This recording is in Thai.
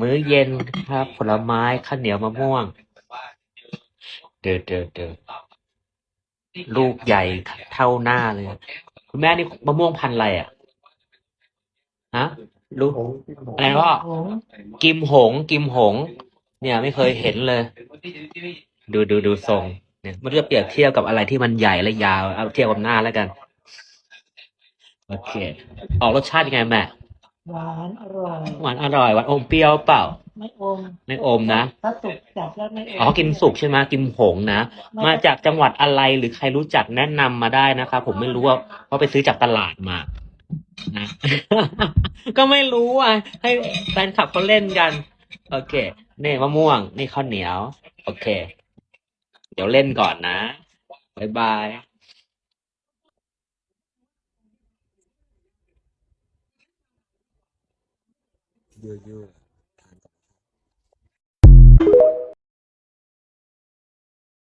มื้อเย็นครับ ผลไม้ข้าวเหนียวมะม่วง เดือดเดือดเดือดลูกใหญ่เท่าหน้าเลย คุณแม่นี่มะม่วงพันธุ์อะไรอะฮะลูกอะไรนะพ่อกิมหง กิมหง เนี่ยไม่เคยเห็นเลย ดูดูดูทรงเนี่ยไมันจะเปรียบเทียบกับอะไรที่มันใหญ่และยาว เอาเทียบกับหน้าแล้วกัน โอเค ออกรสชาติยังไงแม่ หวานอร่อย หวานอร่อยหวานอมเปรี้ยวเปล่า ไม่อมไม่อมนะ ถ้าสุกจัดแล้วไม่อมอ๋อกินสุกใช่ไหมกิมหงนะ มาจากจังหวัดอะไรหรือใครรู้จักแนะนำมาได้นะครับ ผมไม่รู้ว่าเพราะไปซื้อจากตลาดมานะ ก็ไม่รู้อะให้แฟนคลับเขาเล่นกัน โอเค นี่มะม่วง นี่ข้าวเหนียว โอเค เดี๋ยวเล่นก่อนนะ บ๊ายบาย เยอะๆ